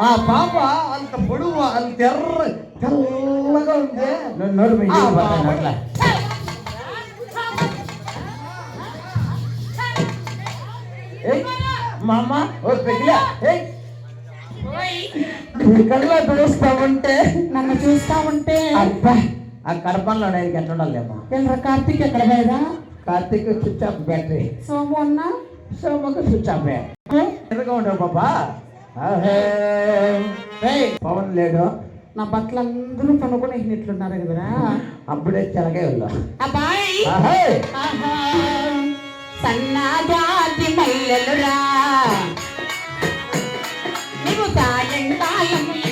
ఆ పాప అంత పొడుగు అంత ఎర్ర తెల్లగా ఉంది. మా అమ్మ ఓ పెగిలా కళ్ళ చూస్తా ఉంటే నన్ను చూస్తా ఉంటే అబ్బా ఆ కడపంలో నేను ఎట్లా ఉండాలేమో వీళ్ళ కార్తీక్ ఎక్కడ పోయేదా? Karthik switch off battery. Somu అన్న? సోమకు స్విచ్ ఆఫ్ పాపా. పవన్ లేడు. నా బట్టలు అందరూ పనుకొని ఇట్లున్నారు కదరా. అప్పుడే వెళ్ళాం అబ్బాయి. సన్నజాతి మల్లెలురా. నీవు ఇంటికి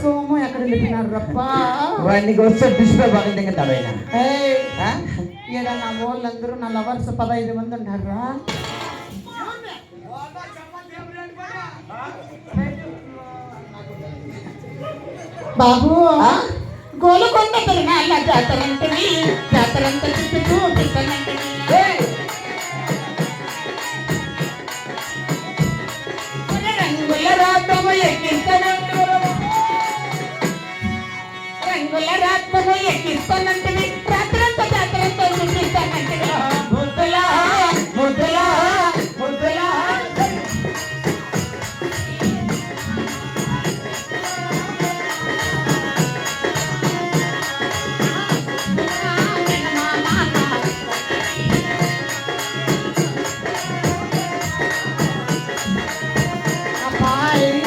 సోము ఎక్కడ వెళ్ళిపోయినారు రప్పా? వాడికి వస్తే డిస్ప్లే బాగా తింగతాడు ఆయన? ఈడ నా వాళ్ళందరూ నా లవర్స్ పదహైదు మంది ఉంటారా బాబు గోలకొండ తిరణాల జాతరంటవి జాతరంతా చుట్టూ తిప్పనంటవి రంగుల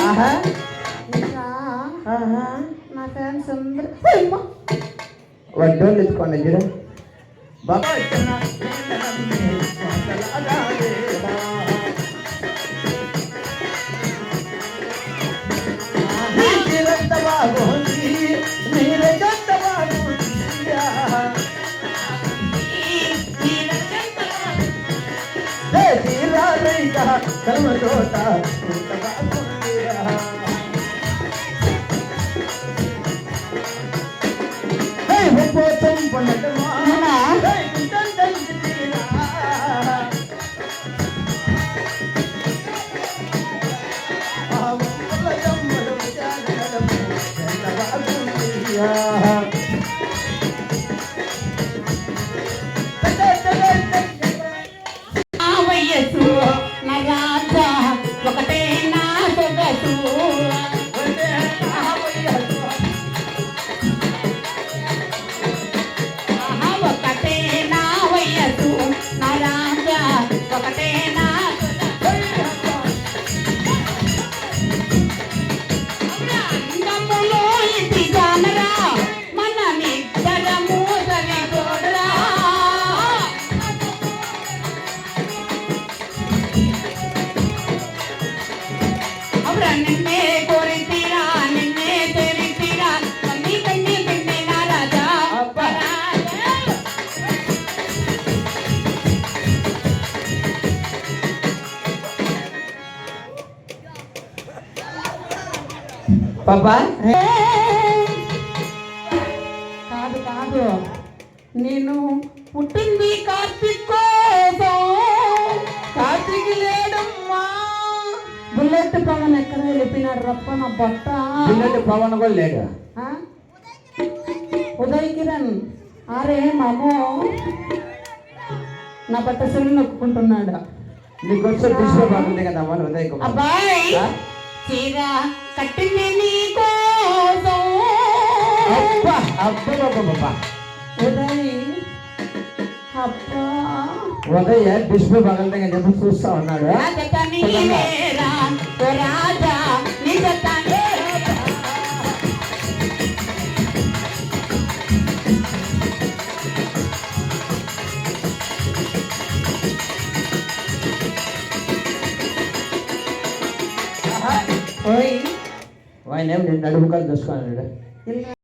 Aha. Aha. Makan sumber. Hey, ಒಡ್ಡೋಲ್ ಇಟ್ಕೊಂಡಿದ್ದೀರ ಬಾಬಾ ಕರ್ಮ ಜೋತಾ Ponete el పాపా? కాదు కాదు. నేను పుట్టింది కార్తీక్ కోసం. కార్తీక్ లేడమ్మా. బుల్లెట్ పవన్ ఎక్కడ వెళ్ళిపోయినాడు రప్ప నా బట్ట? పిల్లలు పవన్ కూడా లేడు? ఉదయ్ కిరణ్. అరే మామో. నా బట్ట సెల్లు నొక్కుంటున్నాడు నీకు వచ్చే బాగుంది కదా మన ఉదయ్ కుమార్. అబ్బాయి? చీర కట్టింది నీ కోసం. ఉదయ్. డిస్ప్లే అని చెప్పి చూస్తా ఉన్నాడు. రాజా My name is Nadubukal Daskan.